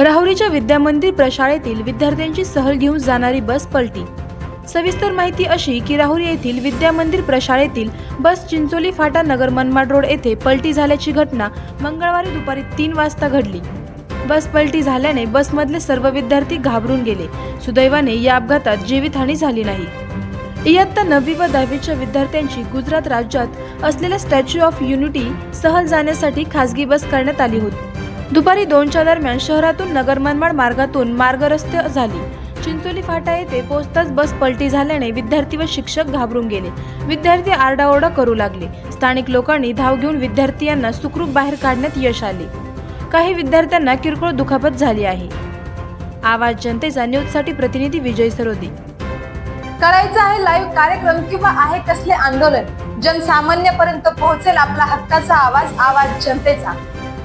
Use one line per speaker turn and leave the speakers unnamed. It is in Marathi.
राहुरीच्या विद्यामंदिर प्रशाळेतील विद्यार्थ्यांची सहल घेऊन जाणारी बस पलटी. सविस्तर माहिती अशी की राहुरी येथील विद्यामंदिर प्रशाळेतील बस चिंचोली फाटा नगर मनमाड रोड येथे पलटी झाल्याची घटना मंगळवारी दुपारी तीन वाजता घडली. बस पलटी झाल्याने बसमधले सर्व विद्यार्थी घाबरून गेले. सुदैवाने या अपघातात जीवितहानी झाली नाही. इयत्ता नववी व दहावीच्या विद्यार्थ्यांची गुजरात राज्यात असलेल्या स्टॅच्यू ऑफ युनिटी सहल जाण्यासाठी खासगी बस करण्यात आली होती. दुपारी दोनच्या दरम्यान शहरातून नगर मनमाड मार्गातून मार्गरस्ते झाली. चिंचोली फाटा येथे पोहोचताच बस पलटी झाल्याने विद्यार्थी व शिक्षक घाबरून गेले. विद्यार्थी आरडाओरडा करू लागले. स्थानिक लोकांनी धाव घेऊन विद्यार्थ्यांना सुखरूप बाहेर काढण्यात यश आले. काही विद्यार्थ्यांना किरकोळ दुखापत झाली आहे. आवाज जनतेचा न्यूजसाठी प्रतिनिधी विजय सरोदे.
करायचं आहे लाईव्ह कार्यक्रम किंवा आहे कसले आंदोलन? जनसामान्यपर्यंत पोहोचेल आपला हक्काचा आवाज आवाज जनतेचा.